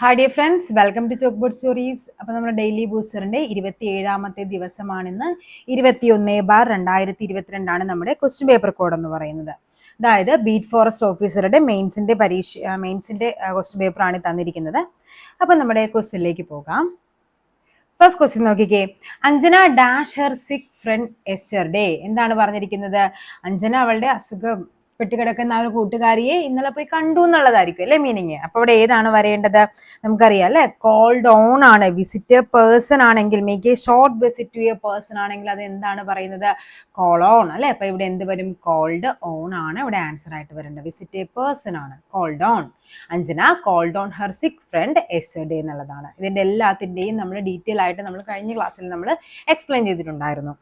Hi dear friends welcome to chalk board stories അപ്പോൾ നമ്മുടെ daily ബൂസ്റ്ററിന്റെ ഇരുപത്തി ഏഴാമത്തെ ദിവസമാണിന്ന് ഇരുപത്തിയൊന്ന് ബാർ രണ്ടായിരത്തി ഇരുപത്തിരണ്ടാണ് നമ്മുടെ ക്വസ്റ്റ്യൻ പേപ്പർ കോഡ് എന്ന് പറയുന്നത്. അതായത് ബീറ്റ് ഫോറസ്റ്റ് ഓഫീസറുടെ മെയിൻസിന്റെ പരീക്ഷ മെയിൻസിന്റെ ക്വസ്റ്റ്യൻ പേപ്പറാണ് തന്നിരിക്കുന്നത്. അപ്പോൾ നമ്മുടെ ക്വസ്റ്റ്യനിലേക്ക് പോകാം. ഫസ്റ്റ് ക്വസ്റ്റ്യൻ നോക്കിക്കേ. Anjana dash her sick friend yesterday എന്താണ് പറഞ്ഞിരിക്കുന്നത്? അഞ്ജന അവളുടെ അസുഖം പെട്ടുകിടക്കുന്ന ആ ഒരു കൂട്ടുകാരിയെ ഇന്നലെ പോയി കണ്ടു എന്നുള്ളതായിരിക്കും അല്ലേ മീനിങ്? അപ്പൊ ഇവിടെ ഏതാണ് വരേണ്ടത്? നമുക്കറിയാം അല്ലെ? കോൾഡ് ഓൺ ആണ്. വിസിറ്റ് പേഴ്സൺ ആണെങ്കിൽ make a short visit to a person ആണെങ്കിൽ അത് എന്താണ് പറയുന്നത്? കോൾ ഓൺ അല്ലെ? അപ്പൊ ഇവിടെ എന്ത് വരും? കോൾഡ് ഓൺ ആണ് ഇവിടെ ആൻസർ ആയിട്ട് വരേണ്ടത്. വിസിറ്റ് എ പേഴ്സൺ ആണ്. Called on Anjana called on her sick friend yesterday എന്നുള്ളതാണ്. ഇതിന്റെ എല്ലാത്തിന്റെയും നമ്മൾ ഡീറ്റെയിൽ ആയിട്ട് നമ്മൾ കഴിഞ്ഞ ക്ലാസ്സിൽ നമ്മൾ എക്സ്പ്ലെയിൻ ചെയ്തിട്ടുണ്ടായിരുന്നു.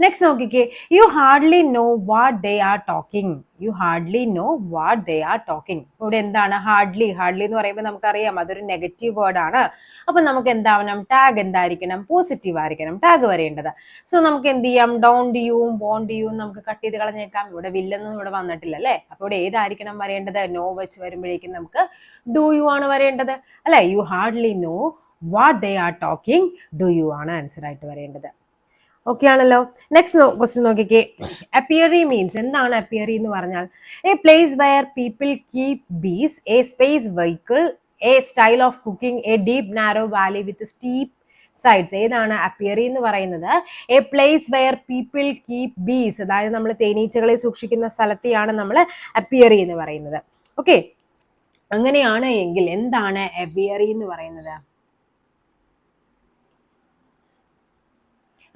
നെക്സ്റ്റ് നോക്കിക്കേ. You hardly know what they are talking you hardly know what they are talking ഇവിടെ എന്താണ്? ഹാർഡ്ലി ഹാർഡ്ലി എന്ന് പറയുമ്പോൾ നമുക്കറിയാം. അതൊരു നെഗറ്റീവ് വേർഡ് ആണ്. അപ്പൊ നമുക്ക് എന്താവണം? ടാഗ് എന്തായിരിക്കണം? പോസിറ്റീവ് ആയിരിക്കണം. ടാഗ് വരേണ്ടത്. സോ നമുക്ക് എന്ത് ചെയ്യാം? ഡോണ്ട് ഡിയും ബോണ്ട് ഡിയും നമുക്ക് കട്ട് ചെയ്ത് കളഞ്ഞേക്കാം. ഇവിടെ വില്ലെന്നും ഇവിടെ വന്നിട്ടില്ല അല്ലേ? അപ്പൊ ഇവിടെ ഏതായിരിക്കണം വരേണ്ടത്? നോ വെച്ച് വരുമ്പോഴേക്കും നമുക്ക് ഡു യു ആണ് വരേണ്ടത്. അല്ലെ? You hardly know what they are talking do you ആണ് ആൻസർ ആയിട്ട് വരേണ്ടത്. ഓക്കെ ആണല്ലോ. നെക്സ്റ്റ് ക്വസ്റ്റ്യൻ നോക്കിക്കേ. അപ്പിയറി മീൻസ് എന്താണ് അപ്പിയറി എന്ന് പറഞ്ഞാൽ a place where people keep bees a space vehicle a style of cooking a deep narrow valley with steep sides ഏതാണ് apiary എന്ന് പറയുന്നത്? A place where people keep bees അതായത് നമ്മൾ തേനീച്ചകളെ സൂക്ഷിക്കുന്ന സ്ഥലത്തെയാണ് നമ്മൾ അപ്പിയറി എന്ന് പറയുന്നത്. ഓക്കെ അങ്ങനെയാണ് എങ്കിൽ എന്താണ് അപ്പിയറി എന്ന് പറയുന്നത്?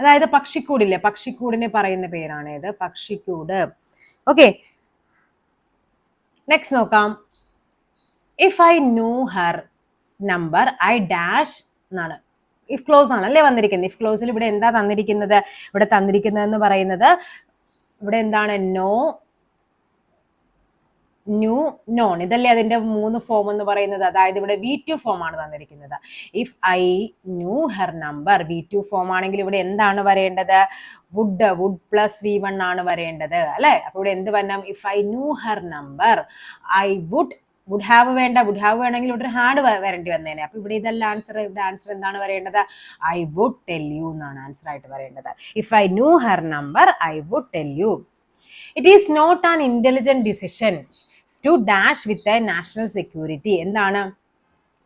അതായത് പക്ഷിക്കൂടില്ലേ? പക്ഷിക്കൂടിനെ പറയുന്ന പേരാണ് ഇത് പക്ഷിക്കൂട്. ഓക്കെ നെക്സ്റ്റ് നോക്കാം. If I know her number I dash എന്നാണ്. ഇഫ് ക്ലോസ് ആണ് അല്ലേ വന്നിരിക്കുന്നത്? ഇഫ് ക്ലോസിൽ ഇവിടെ എന്താ തന്നിരിക്കുന്നത്? ഇവിടെ തന്നിരിക്കുന്നത് എന്ന് പറയുന്നത് ഇവിടെ എന്താണ്? Know knew known. ഇതല്ലേ അതിന്റെ മൂന്ന് ഫോം എന്ന് പറയുന്നത്? അതായത് ഇവിടെ വി ടു ഫോം ആണ് തന്നിരിക്കുന്നത്. If I knew her number V two form ആണെങ്കിൽ ഇവിടെ എന്താണ് വരേണ്ടത്? Would would plus V one ആണ് വരേണ്ടത് അല്ലെ? അപ്പൊ ഇവിടെ എന്ത് വരണം? If I knew her number I would would have വേണ്ട. വുഡ് ഹാവ് വേണമെങ്കിൽ ഇവിടെ ഒരു ഹാഡ് വരേണ്ടി വന്നേനെ. അപ്പൊ ഇവിടെ ഇതല്ല ആൻസർ ഇവിടെ ആൻസർ എന്താണ് പറയേണ്ടത് ഐ വുഡ് ടെൽ യു എന്നാണ് ആൻസർ ആയിട്ട് പറയേണ്ടത് if I knew her number I would tell you it is not an intelligent decision to dash with a national security എന്താണ്?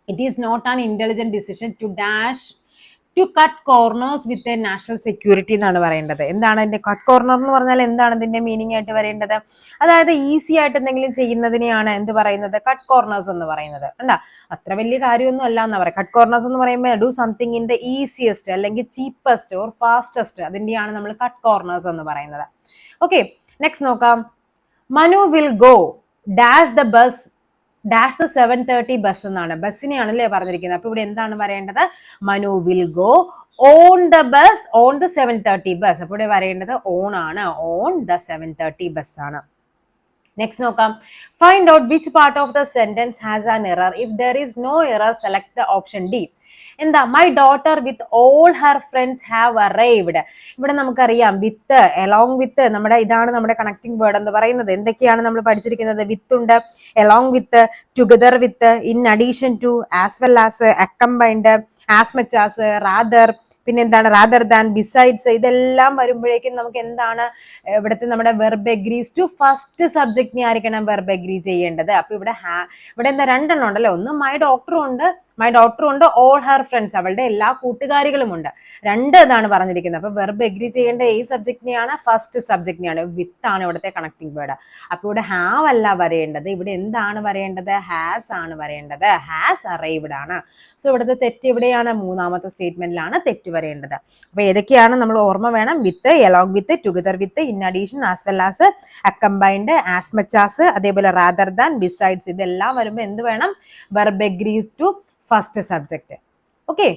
It is not an intelligent decision to dash to cut corners with a national security എന്നാണ് പറയേണ്ടത്. എന്താണ് അതിന്റെ cut corner എന്ന് പറഞ്ഞാൽ എന്താണ് ഇതിന്റെ meaning ആയിട്ട് വരേണ്ടത് അതായത് ഈസി ആയിട്ട് എന്തെങ്കിലും ചെയ്യുന്നതിനെയാണ് എന്ത് പറയുന്നത്? കട്ട് കോർണേഴ്സ് എന്ന് പറയുന്നത്. അല്ല അത്ര വലിയ കാര്യമൊന്നും അല്ല എന്ന് പറയാം. കട്ട് കോർണേഴ്സ് എന്ന് പറയുമ്പോൾ do something in the easiest അല്ലെങ്കിൽ ചീപ്പസ്റ്റ് ഓർ ഫാസ്റ്റസ്റ്റ് അതിന്റെയാണ് നമ്മൾ കട്ട് കോർണേഴ്സ് എന്ന് പറയുന്നത്. ഓക്കെ നെക്സ്റ്റ് നോക്കാം. Manu will go dash the bus dash the seven thirty bus എന്നാണ്. ബസ്സിനെയാണല്ലേ പറഞ്ഞിരിക്കുന്നത്. അപ്പൊ ഇവിടെ എന്താണ് പറയേണ്ടത് Manu will go on the bus on the seven thirty bus അപ്പൊ ഇവിടെ പറയേണ്ടത് ഓൺ ആണ്. On the seven thirty bus ആണ്. നെക്സ്റ്റ് നോക്കാം. Find out which part of the sentence has an error if there is no error select the option D എന്താ my daughter with all her friends have arrived ഇവിടെ നമുക്കറിയാം വിത്ത് along വിത്ത് നമ്മുടെ ഇതാണ് നമ്മുടെ connecting word എന്ന് പറയുന്നത്. എന്തൊക്കെയാണ് നമ്മൾ പഠിച്ചിരിക്കുന്നത്? വിത്ത് ഉണ്ട് along with together with in addition to as well as accompanied as much as rather പിന്നെ എന്താണ് റാദർ ദാൻ ബിസൈഡ്സ് ഇതെല്ലാം വരുമ്പോഴേക്കും നമുക്ക് എന്താണ് ഇവിടുത്തെ നമ്മുടെ വെർബ് എഗ്രീസ് ടു ഫസ്റ്റ് സബ്ജക്റ്റിനെ ആയിരിക്കണം വെർബ് എഗ്രി ചെയ്യേണ്ടത്. അപ്പൊ ഇവിടെ ഹാ ഇവിടെ എന്താ രണ്ടെണ്ണം ഉണ്ടല്ലോ? ഒന്ന് മൈ ഡോക്ടറും ഉണ്ട് മൈ ഡോക്ടറും ഉണ്ട് ഓൾ ഹർ ഫ്രണ്ട്സ് അവളുടെ എല്ലാ കൂട്ടുകാരികളും ഉണ്ട്. രണ്ട് ഇതാണ് പറഞ്ഞിരിക്കുന്നത്. അപ്പൊ വെർബ് എഗ്രി ചെയ്യേണ്ട ഈ സബ്ജക്റ്റിനെയാണ് ഫസ്റ്റ് സബ്ജക്റ്റിനെയാണ് വിത്ത് ആണ് ഇവിടുത്തെ കണക്ടിങ് വേർഡ് അപ്പൊ ഇവിടെ ഹാവ് അല്ല വരേണ്ടത്. ഇവിടെ എന്താണ് വരേണ്ടത്? ഹാസ് ആണ് വരേണ്ടത്. ഹാസ് അറൈവ്ഡ് ആണ്. സോ ഇവിടുത്തെ തെറ്റ് എവിടെയാണ് മൂന്നാമത്തെ സ്റ്റേറ്റ്മെന്റിലാണ് തെറ്റ് വരേണ്ടത്. അപ്പൊ ഏതൊക്കെയാണ് നമ്മൾ ഓർമ്മ വേണം? With along with together with in addition as well as accompanied as much as അതേപോലെ റാദർ ദാൻ ബിസൈഡ്സ് ഇതെല്ലാം വരുമ്പോൾ എന്ത് വേണം? Verb agrees to first subject okay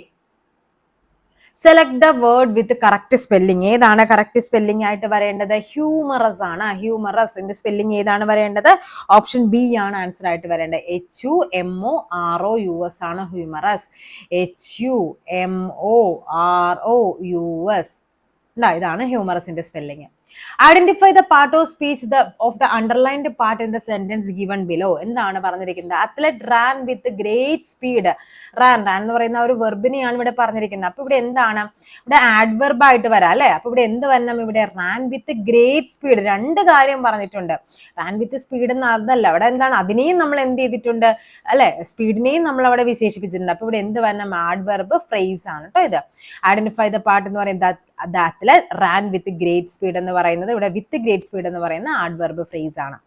select the word with correct spelling ഏതാണ് കറക്റ്റ് സ്പെല്ലിംഗ് ആയിട്ട് വരേണ്ടത്? Humorous ആണ്. Humorous ഇതിന്റെ സ്പെല്ലിംഗ് ഏതാണ് വരേണ്ടത്? ഓപ്ഷൻ ബി ആണ് ആൻസർ ആയിട്ട് വരേണ്ടത്. H U M O R O U S ആണ് humorous H U M O R O U S ഇതാണ് ഹ്യൂമറസിന്റെ spelling identify the part of speech the of the underlined part in the sentence given below എന്താണ് പറഞ്ഞിരിക്കുന്നത്? Athlete ran with great speed ran ran എന്ന് പറയുന്ന ഒരു വെർബിനെയാണ് ഇവിടെ പറഞ്ഞിരിക്കുന്നത്. അപ്പൊ ഇവിടെ എന്താണ്? ഇവിടെ ആഡ്വെർബ് ആയിട്ട് വരാം അല്ലെ? അപ്പൊ ഇവിടെ എന്ത് വരണം? ഇവിടെ റാൻ വിത്ത് ഗ്രേറ്റ് സ്പീഡ് രണ്ട് കാര്യം പറഞ്ഞിട്ടുണ്ട്. റാൻ വിത്ത് സ്പീഡ് എന്ന് അതല്ല അവിടെ എന്താണ്? അതിനെയും നമ്മൾ എന്ത് ചെയ്തിട്ടുണ്ട്? അല്ലെ? സ്പീഡിനെയും നമ്മൾ അവിടെ വിശേഷിപ്പിച്ചിട്ടുണ്ട്. അപ്പൊ ഇവിടെ എന്ത് വരണം? ആഡ്വെർബ് ഫ്രേസ് ആണ് കേട്ടോ ഇത്. ഐഡന്റിഫൈ ദ പാർട്ട് എന്ന് പറയുന്നത് ദാറ്റിൽ റാൻ വിത്ത് ഗ്രേറ്റ് സ്പീഡ് എന്ന് പറയുന്നത് ഇവിടെ വിത്ത് ഗ്രേറ്റ് സ്പീഡ് എന്ന് പറയുന്ന ആഡ്വെർബ് ഫ്രേസ് ആണ്.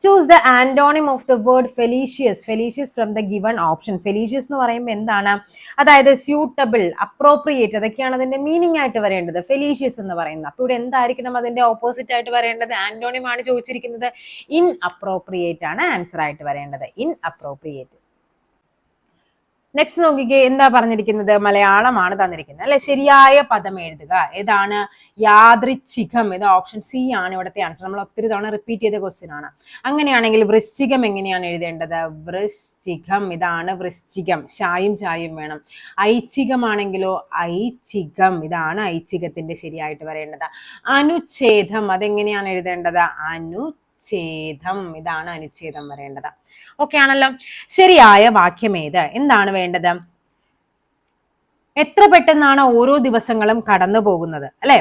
Choose the antonym of the word felicitous felicitous from the given option felicitous എന്ന് പറയുമ്പോൾ എന്താണ്? അതായത് സ്യൂട്ടബിൾ അപ്രോപ്രിയേറ്റ് അതൊക്കെയാണ് അതിന്റെ മീനിങ് ആയിട്ട് വരേണ്ടത്. ഫെലീഷ്യസ് എന്ന് പറയുന്നത്. അപ്പൊ ഇവിടെ എന്തായിരിക്കണം അതിന്റെ ഓപ്പോസിറ്റ് ആയിട്ട് വരേണ്ടത്? ആന്റോണിം ആണ് ചോദിച്ചിരിക്കുന്നത്. ഇൻ അപ്രോപ്രിയേറ്റ് ആണ് ആൻസർ ആയിട്ട് വരേണ്ടത്. ഇൻ അപ്രോപ്രിയേറ്റ് നെക്സ്റ്റ് നോക്കിക്കേ എന്താ പറഞ്ഞിരിക്കുന്നത്? മലയാളമാണ് തന്നിരിക്കുന്നത്. അല്ലെ? ശരിയായ പദം എഴുതുക. ഏതാണ്? യാദൃച്ഛികം ഇത് ഓപ്ഷൻ സി ആണ് ഇവിടുത്തെ ആൻസർ നമ്മൾ ഒത്തിരി തവണ റിപ്പീറ്റ് ചെയ്ത ക്വസ്റ്റ്യൻ ആണ്. അങ്ങനെയാണെങ്കിൽ വൃശ്ചികം എങ്ങനെയാണ് എഴുതേണ്ടത്? വൃശ്ചികം ഇതാണ് വൃശ്ചികം. ചായും ചായും വേണം. ഐച്ഛികമാണെങ്കിലോ? ഐച്ഛികം. ഇതാണ് ഐച്ഛികത്തിന്റെ ശരിയായിട്ട് വരേണ്ടത്. അനുച്ഛേദം അതെങ്ങനെയാണ് എഴുതേണ്ടത്? അനുച്ഛേദം. ഇതാണ് അനുച്ഛേദം വരേണ്ടത്. ഓക്കെ ആണല്ലോ. ശരിയായ വാക്യം ഏത്? എന്താണ് വേണ്ടത്? എത്ര പെട്ടെന്നാണ് ഓരോ ദിവസങ്ങളും കടന്നു പോകുന്നത്? അല്ലെ?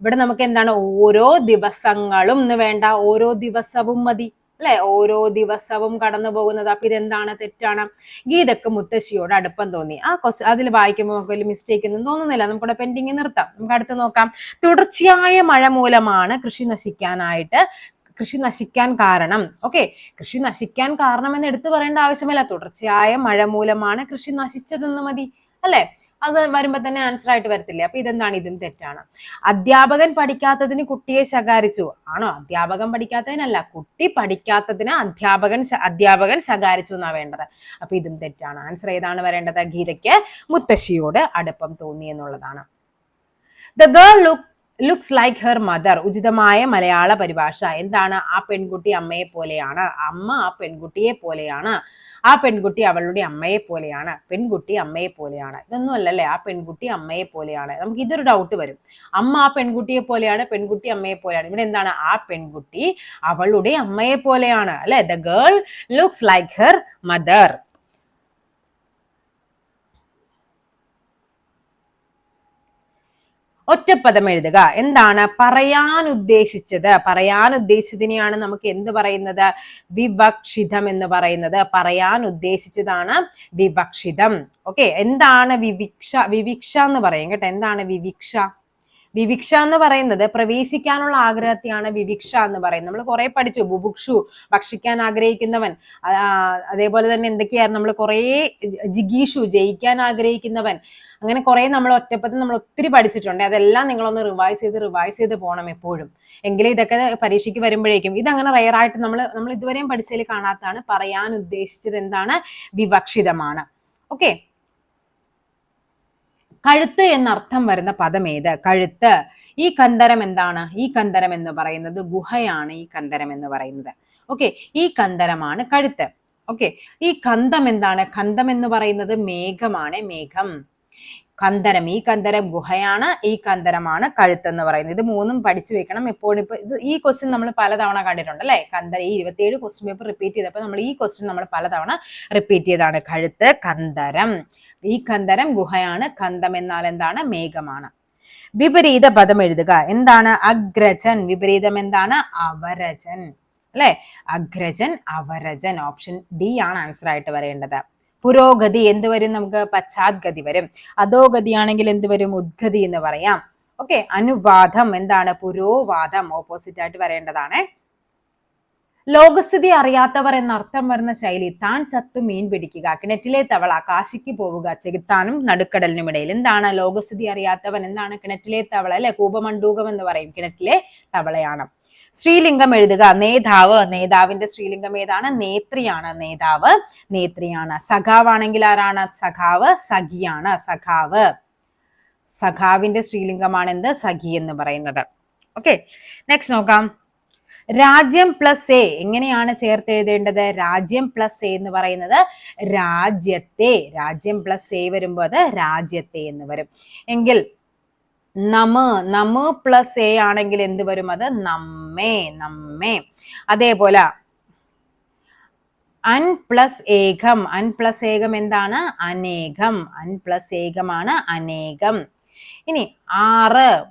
ഇവിടെ നമുക്ക് എന്താണ്? ഓരോ ദിവസങ്ങളും എന്ന് വേണ്ട. ഓരോ ദിവസവും മതി. അല്ലെ? ഓരോ ദിവസവും കടന്നു പോകുന്നത്. അപ്പൊ ഇതെന്താണ് തെറ്റാണ്. ഗീതക്ക് മുത്തശ്ശിയോട് അടുപ്പം തോന്നി. ആ ക്വസ്റ്റ് അതിൽ വായിക്കുമ്പോൾ നമുക്ക് വലിയ മിസ്റ്റേക്ക് ഒന്നും തോന്നുന്നില്ല. നമുക്കിവിടെ പെൻഡിങ് നിർത്താം. നമുക്ക് അടുത്ത് നോക്കാം. തുടർച്ചയായ മഴ മൂലമാണ് കൃഷി നശിക്കാനായിട്ട് കൃഷി നശിക്കാൻ കാരണം. ഓക്കെ കൃഷി നശിക്കാൻ കാരണം എന്ന് എടുത്തു പറയേണ്ട ആവശ്യമില്ല. തുടർച്ചയായ മഴ മൂലമാണ് കൃഷി നശിച്ചതെന്ന് മതി. അല്ലെ? അത് വരുമ്പോ തന്നെ ആൻസർ ആയിട്ട് വരത്തില്ലേ? അപ്പൊ ഇതെന്താണ്? ഇതും തെറ്റാണ്. അധ്യാപകൻ പഠിക്കാത്തതിന് കുട്ടിയെ ശകാരിച്ചു. ആണോ? അധ്യാപകൻ പഠിക്കാത്തതിനല്ല. കുട്ടി പഠിക്കാത്തതിന് അധ്യാപകൻ അധ്യാപകൻ ശകാരിച്ചു എന്നാ വേണ്ടത്. അപ്പൊ ഇതും തെറ്റാണ്. ആൻസർ ഏതാണ് വരേണ്ടത്? ഗീതയ്ക്ക് മുത്തശ്ശിയോട് അടുപ്പം തോന്നി എന്നുള്ളതാണ്. The girl look looks like her mother ഉചിതമായ മലയാള പരിഭാഷ. എന്താണ് ആ പെൺകുട്ടി അമ്മയെ പോലെയാണ്? അമ്മ ആ പെൺകുട്ടിയെ പോലെയാണ്. ആ പെൺകുട്ടി അവളുടെ അമ്മയെ പോലെയാണ്. പെൺകുട്ടി അമ്മയെ പോലെയാണ്. ഇതൊന്നും അല്ലല്ലേ? ആ പെൺകുട്ടി അമ്മയെ പോലെയാണ്. നമുക്ക് ഇതൊരു ഡൗട്ട് വരും. അമ്മ ആ പെൺകുട്ടിയെ പോലെയാണ് പെൺകുട്ടി അമ്മയെ പോലെയാണ്. ഇവിടെ എന്താണ്? ആ പെൺകുട്ടി അവളുടെ അമ്മയെ പോലെയാണ്. അല്ലെ? The girl looks like her mother ഒറ്റപ്പദം എഴുതുക. എന്താണ്? പറയാൻ ഉദ്ദേശിച്ചത്. പറയാൻ ഉദ്ദേശിച്ചതിനെയാണ് നമുക്ക് എന്ത് പറയുന്നത്? വിവക്ഷിതം എന്ന് പറയുന്നത്. പറയാൻ ഉദ്ദേശിച്ചതാണ് വിവക്ഷിതം. ഓക്കെ എന്താണ് വിവിക്ഷ? വിവിക്ഷ എന്ന് പറയും കേട്ടോ. എന്താണ് വിവിക്ഷ? വിവിക്ഷ എന്ന് പറയുന്നത് പ്രവേശിക്കാനുള്ള ആഗ്രഹത്തെയാണ് വിവിക്ഷ എന്ന് പറയുന്നത്. നമ്മൾ കുറെ പഠിച്ചു. ബുഭുക്ഷു ഭക്ഷിക്കാൻ ആഗ്രഹിക്കുന്നവൻ അതേപോലെ തന്നെ എന്തൊക്കെയായിരുന്നു? നമ്മൾ കുറേ ജിഗീഷു ജയിക്കാൻ ആഗ്രഹിക്കുന്നവൻ. അങ്ങനെ കുറെ നമ്മൾ ഒറ്റപ്പത്തിൽ നമ്മൾ ഒത്തിരി പഠിച്ചിട്ടുണ്ട്. അതെല്ലാം നിങ്ങളൊന്ന് റിവൈസ് ചെയ്ത് റിവൈസ് ചെയ്ത് പോകണം എപ്പോഴും. എങ്കിലും ഇതൊക്കെ പരീക്ഷയ്ക്ക് വരുമ്പോഴേക്കും. ഇതങ്ങനെ റയറായിട്ട് നമ്മൾ നമ്മൾ ഇതുവരെയും പഠിച്ചതിൽ കാണാത്തതാണ് പറയാൻ ഉദ്ദേശിച്ചത് എന്താണ്? വിവക്ഷിതമാണ്. ഓക്കെ കഴുത്ത് എന്നർത്ഥം വരുന്ന പദം ഏത്? കഴുത്ത്. ഈ കന്തരം എന്താണ്? ഈ കന്തരം എന്ന് പറയുന്നത് ഗുഹയാണ് ഈ കന്തരം എന്ന് പറയുന്നത്. ഓക്കെ ഈ കന്തരമാണ് കഴുത്ത്. ഓക്കെ ഈ കന്തം എന്താണ്? കന്തം എന്ന് പറയുന്നത് മേഘമാണ്. മേഘം. കന്തരം. ഈ കന്തരം ഗുഹയാണ് ഈ കന്തരമാണ് കഴുത്ത് എന്ന് പറയുന്നത്. ഇത് മൂന്നും പഠിച്ചു വെക്കണം. എപ്പോഴും ഇപ്പൊ ഈ ക്വസ്റ്റ്യൻ നമ്മൾ പലതവണ കണ്ടിട്ടുണ്ട് അല്ലെ? കന്തര ഈ ഇരുപത്തിയേഴ് ക്വസ്റ്റ്യൻ പേപ്പർ റിപ്പീറ്റ് ചെയ്തപ്പോൾ നമ്മൾ ഈ ക്വസ്റ്റ്യൻ നമ്മൾ പലതവണ റിപ്പീറ്റ് ചെയ്താണ് കഴുത്ത് കന്തരം. ഈ കന്തരം ഗുഹയാണ്. കന്തം എന്നാൽ എന്താണ്? മേഘമാണ്. വിപരീത പദം എഴുതുക. എന്താണ്? അഗ്രജൻ. വിപരീതം എന്താണ്? അവരജൻ. അല്ലെ? അഗ്രജൻ അവരജൻ. ഓപ്ഷൻ ഡി ആണ് ആൻസർ ആയിട്ട് വരേണ്ടത്. പുരോഗതി എന്ത് വരും നമുക്ക്? പശ്ചാത്ഗതി വരും. അധോഗതി ആണെങ്കിൽ എന്ത് വരും? ഉദ്ഗതി എന്ന് പറയാം. ഓക്കെ അനുവാദം എന്താണ്? പുരോവാദം ഓപ്പോസിറ്റ് ആയിട്ട് വരേണ്ടതാണ് ലോകസ്ഥിതി അറിയാത്തവർ എന്നർത്ഥം വരുന്ന ശൈലി താൻ ചത്തു മീൻ പിടിക്കുക കിണറ്റിലെ തവള കാശിക്ക് പോവുക ചെകുത്താനും നടുക്കടലിനും ഇടയിൽ. എന്താണ്? ലോകസ്ഥിതി അറിയാത്തവൻ എന്താണ്? കിണറ്റിലെ തവള അല്ലെ? കൂപമണ്ഡൂകം എന്ന് പറയും. കിണറ്റിലെ തവളയാണ്. സ്ത്രീലിംഗം എഴുതുക. നേതാവ് നേതാവിന്റെ സ്ത്രീലിംഗം ഏതാണ്? നേത്രിയാണ് നേതാവ്. നേത്രിയാണ്. സഖാവാണെങ്കിൽ ആരാണ്? സഖാവ് സഖിയാണ്. സഖാവ്. സഖാവിന്റെ സ്ത്രീലിംഗമാണ് എന്ത്? സഖി എന്ന് പറയുന്നത്. ഓക്കെ നെക്സ്റ്റ് നോക്കാം. രാജ്യം പ്ലസ് എ എങ്ങനെയാണ് ചേർത്ത് എഴുതേണ്ടത് രാജ്യം പ്ലസ് എ എന്ന് പറയുന്നത് രാജ്യത്തെ. രാജ്യം പ്ലസ് എ വരുമ്പോൾ അത് രാജ്യത്തെ എന്ന് വരും. എങ്കിൽ നമ നമ പ്ലസ് എ ആണെങ്കിൽ എന്ത് വരും? അത് നമ്മേ നമ്മേ. അതേപോലെ അൻ പ്ലസ് ഏകം. അൻ പ്ലസ് ഏകം എന്താണ്? അനേകം. അൻ പ്ലസ് ഏകമാണ് അനേകം. ഇനി ആറ്.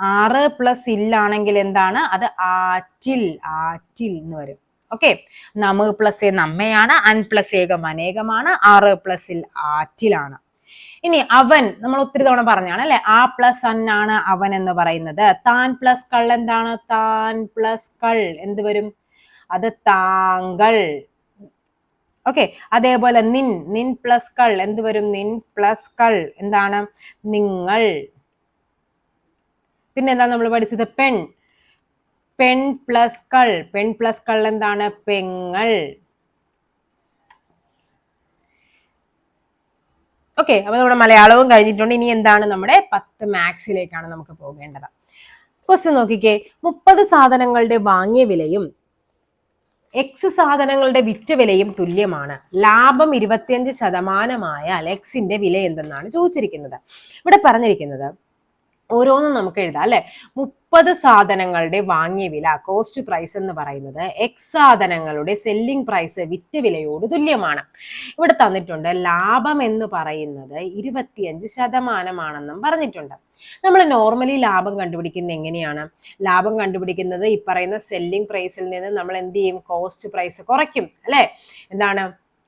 ആറ് പ്ലസ് ഇല്ലാണെങ്കിൽ എന്താണ്? അത് ആറ്റിൽ ആറ്റിൽ എന്ന് വരും. ഓക്കെ നമ പ്ലസ് എ നമ്മയാണ്. അൻ പ്ലസ് ഏകം അനേകമാണ്. ആറ് പ്ലസ് ഇൽ ആറ്റിലാണ്. ഇനി അവൻ നമ്മൾ ഒത്തിരി തവണ പറഞ്ഞാണ് അല്ലെ? ആ പ്ലസ് അൻ ആണ് അവൻ എന്ന് പറയുന്നത്. താൻ പ്ലസ് കൾ എന്താണ്? താൻ പ്ലസ് കൾ. എന്ത് വരും? അത് താങ്കൾ. ഓക്കെ അതേപോലെ നിൻ നിൻ പ്ലസ് കൾ. എന്ത് വരും? നിൻ പ്ലസ് കൾ. എന്താണ്? നിങ്ങൾ. പിന്നെ എന്താ നമ്മൾ പഠിച്ചത്? പെൺ. പെൺ പ്ലസ് കൾ. പെൺ പ്ലസ് കൾ എന്താണ്? പെങ്ങൾ. ഓക്കെ അപ്പൊ നമ്മുടെ മലയാളവും കഴിഞ്ഞിട്ടുണ്ട്. ഇനി എന്താണ് നമ്മുടെ പത്ത് മാത്സിലേക്കാണ് നമുക്ക് പോകേണ്ടത്. ക്വസ്റ്റ്യൻ നോക്കിക്കേ. മുപ്പത് സാധനങ്ങളുടെ വാങ്ങിയ വിലയും എക്സ് സാധനങ്ങളുടെ വിറ്റ വിലയും തുല്യമാണ്. ലാഭം ഇരുപത്തിയഞ്ച് ശതമാനമായാൽ എക്സിന്റെ വില എന്തെന്നാണ് ചോദിച്ചിരിക്കുന്നത്. ഇവിടെ പറഞ്ഞിരിക്കുന്നത് ഓരോന്നും നമുക്ക് എഴുതാം അല്ലെ? മുപ്പത് സാധനങ്ങളുടെ വാങ്ങിയ വില കോസ്റ്റ് പ്രൈസ് എന്ന് പറയുന്നത് എക്സ് സാധനങ്ങളുടെ സെല്ലിംഗ് പ്രൈസ് വിറ്റ വിലയോട് തുല്യമാണ്. ഇവിടെ തന്നിട്ടുണ്ട് ലാഭം എന്ന് പറയുന്നത് ഇരുപത്തിയഞ്ച് ശതമാനമാണെന്നും പറഞ്ഞിട്ടുണ്ട്. നമ്മൾ നോർമലി ലാഭം കണ്ടുപിടിക്കുന്നത് എങ്ങനെയാണ്? ലാഭം കണ്ടുപിടിക്കുന്നത് ഈ പറയുന്ന സെല്ലിംഗ് പ്രൈസിൽ നിന്ന് നമ്മൾ എന്ത് ചെയ്യും? കോസ്റ്റ് പ്രൈസ് കുറയ്ക്കും അല്ലേ? എന്താണ്?